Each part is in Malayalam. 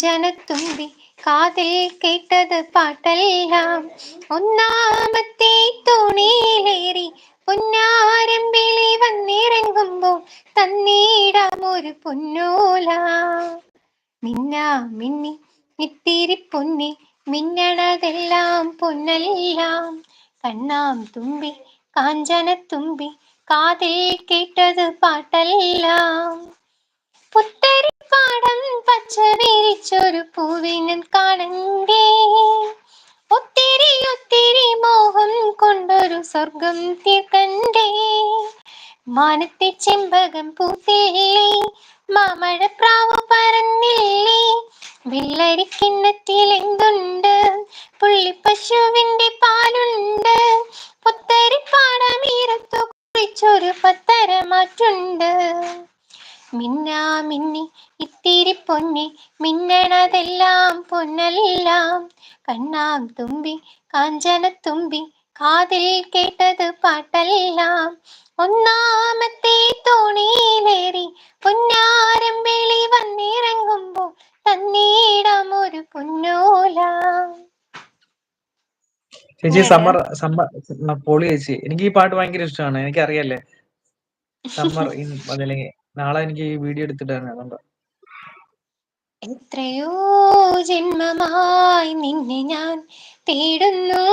കാഞ്ചനത്തുമ്പി കാതിൽ കേട്ടത് പാട്ടെല്ലാം. ഒന്നാമത്തെ തുണിയിലേറി പൊന്നാരമ്പിളി വന്നിറങ്ങുമ്പോൾ തന്നീടാം ഒരു പൊന്നൂല. മിന്ന മിന്നി ഇത്തിരി പൊന്നി മിന്നണതെല്ലാം പൊന്നെല്ലാം. കണ്ണാം തുമ്പി കാഞ്ചന തുമ്പി കാതിൽ കേട്ടത് പാട്ടെല്ലാം. പുത്തരിപ്പാടം പച്ച വിരിച്ചൊരു പൂവിനും കാണണ്ടേ ഒത്തിരി ഒത്തിരി മോഹം കൊണ്ടൊരു സ്വർഗം തീർക്കണ്ടേ. മാനത്തെ ചെമ്പകം പൂത്തില്ലേ മാമഴപ്രാവ് പറന്നില്ലേ വെള്ളരിക്കിണ്ണത്തിൽ മിന്നാ മിന്നി ഇത്തിരി പൊന്നി മിന്നണതെല്ലാം പൊന്നെല്ലാം. കണ്ണാം തുമ്പി കാഞ്ചന തുമ്പി കാതിൽ കേട്ടത് പാട്ടെല്ലാം. ഒന്നാമത്തെ തോണിയിലേറി പൊന്നാരം വെളി വന്നിറങ്ങുമ്പോ തന്നീടാം ഒരു പൊന്നോല. ചേച്ചി സമ്മർ സമ്മർ പൊളി ചേച്ചി എനിക്ക് ഈ പാട്ട് ഭയങ്കര ഇഷ്ടമാണ് എനിക്ക് അറിയാലേ സമ്മർ ഇൻ അതല്ലെങ്കിൽ നാളെ എനിക്ക് ഈ വീഡിയോ എടുത്തിട്ടാണ് അതുകൊണ്ട്. എത്രയോ ജന്മമായി നിന്നെ ഞാൻ തേടുന്നു.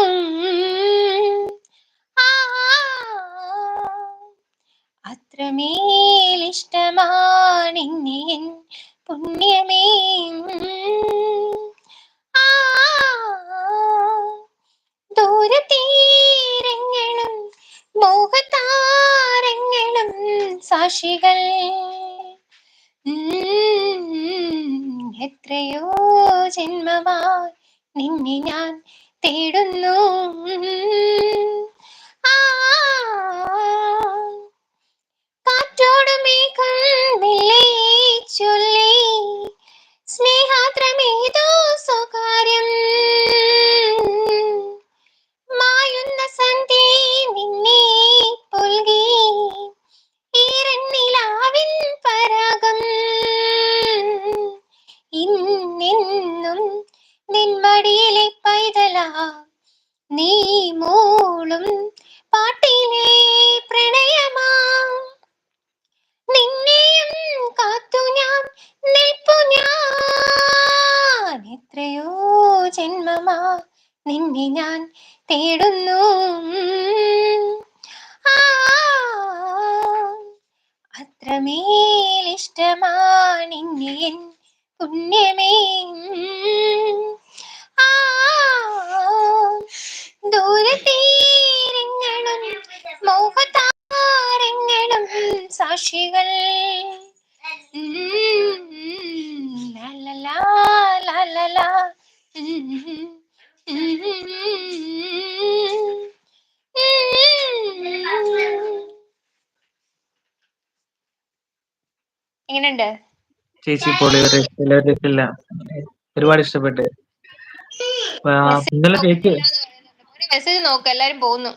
അത്രമേൽ ഇഷ്ടമാണ് പുണ്യമേ. സാക്ഷികൾ ഉം, എത്രയോ ജന്മമായി നിന്നെ ഞാൻ തേടുന്നു. ആ, ഇന്നെന്നും നിൻമടിയിലെ പൈതലാ. നീ മൂളും പാട്ടിലെ പ്രണയമാ. നിന്നെയും കാത്തു ഞാൻ നിൽപ്പു ഞാൻ. എത്രയോ ജന്മമാ നിന്നെ ഞാൻ തേടുന്നു. എൻ പുണ്യമേ ആ ദൂരതീരങ്ങളും മോഹതാരങ്ങളും സാക്ഷികൾ. എങ്ങനെയുണ്ട് ചേച്ചി പൊളി ഇഷ്ടമില്ല രക്ഷയില്ല, ഒരു രക്ഷയില്ല. ഒരുപാട് ഇഷ്ടപ്പെട്ട്. ഇന്നലെ ചേച്ചി മെസ്സേജ് നോക്ക് എല്ലാരും പോകുന്നു.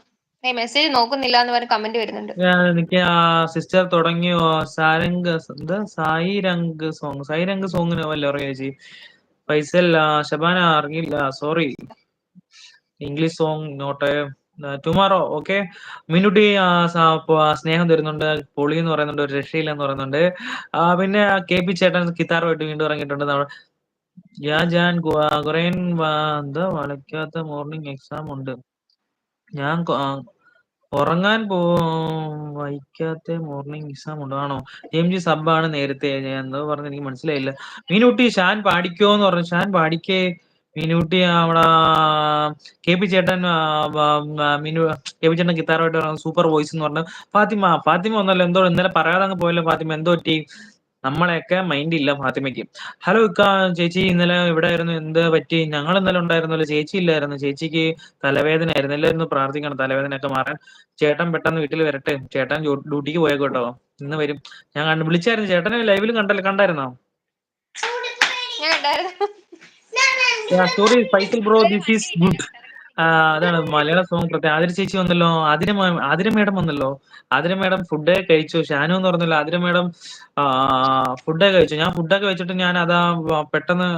മെസ്സേജ് നോക്കുന്നില്ല എന്ന് പറഞ്ഞ് കമന്റ് വരുന്നുണ്ട്. എനിക്ക് സിസ്റ്റർ തുടങ്ങിയോ സാരംഗ് എന്താ സായി രംഗ് സോങ് സായി രംഗ് സോങ്ങിന് വല്ല അറിയാം ചേച്ചി? പൈസ ആ, ഷബാന അറിയില്ല sorry English song not tomorrow okay മിനുട്ടി സ്നേഹം തരുന്നുണ്ട്. പൊളി എന്ന് പറയുന്നുണ്ട് ഒരു രക്ഷയില്ല എന്ന് പറയുന്നുണ്ട് പിന്നെ കെ പി ചേട്ടൻ കിത്താറുമായിട്ട് വീണ്ടും ഇറങ്ങിയിട്ടുണ്ട്. നമ്മ- ഞാൻ ഞാൻ കുറെ എന്താ വളയ്ക്കാത്ത മോർണിംഗ് എക്സാം ഉണ്ട്. ഞാൻ ഉറങ്ങാൻ പോ വൈക്കാത്ത മോർണിംഗ് എക്സാം ഉണ്ട്. ആണോ? എം ജി സബ്ബാണ് നേരത്തെ എന്തോ പറഞ്ഞ എനിക്ക് മനസ്സിലായില്ല. മീനുട്ടി ഷാൻ പാടിക്കോ എന്ന് പറഞ്ഞു. ഷാൻ പാടിക്കേ. മീനൂട്ടി നമ്മുടെ കെ പി ചേട്ടൻ മിനു കെ പി ചേട്ടൻ ഗിത്താറായിട്ട് സൂപ്പർ വോയിസ് എന്ന് പറഞ്ഞു ഫാത്തിമ ഫാത്തിമ ഒന്നല്ല എന്തോ ഇന്നലെ പറയാതെ അങ്ങ് പോയല്ലോ ഫാത്തിമ എന്തോ പറ്റി? നമ്മളെയൊക്കെ മൈൻഡ് ഇല്ല ഫാത്തിമയ്ക്ക്. ഹലോ ഇക്ക ചേച്ചി ഇന്നലെ ഇവിടെ ആയിരുന്നു എന്ത് പറ്റി? ഞങ്ങൾ ഇന്നലെ ഉണ്ടായിരുന്നല്ലോ ചേച്ചി ഇല്ലായിരുന്നു ചേച്ചിക്ക് തലവേദന ആയിരുന്നു എല്ലാവരും ഒന്ന് പ്രാർത്ഥിക്കണം തലവേദനയൊക്കെ മാറാൻ. ചേട്ടൻ പെട്ടെന്ന് വീട്ടിൽ വരട്ടെ ചേട്ടൻ ഡ്യൂട്ടിക്ക് പോയേക്കോട്ടോ ഇന്ന് വരും. ഞാൻ വിളിച്ചായിരുന്നു ചേട്ടനെ ലൈവിൽ കണ്ടല്ലോ കണ്ടായിരുന്നു. Sorry Faisal bro this is good അതാണ് മലയാള സോങ് പ്രത്യേകം. ആതിര ചേച്ചി വന്നല്ലോ ആതിര ആതിര മേഡം വന്നല്ലോ. ആതിര മേഡം ഫുഡ് കഴിച്ചു. ഷാനു എന്ന് പറഞ്ഞല്ലോ ആതിര മേഡം ഫുഡ് കഴിച്ചു. ഞാൻ ഫുഡൊക്കെ വെച്ചിട്ട് ഞാൻ അതാ പെട്ടെന്ന്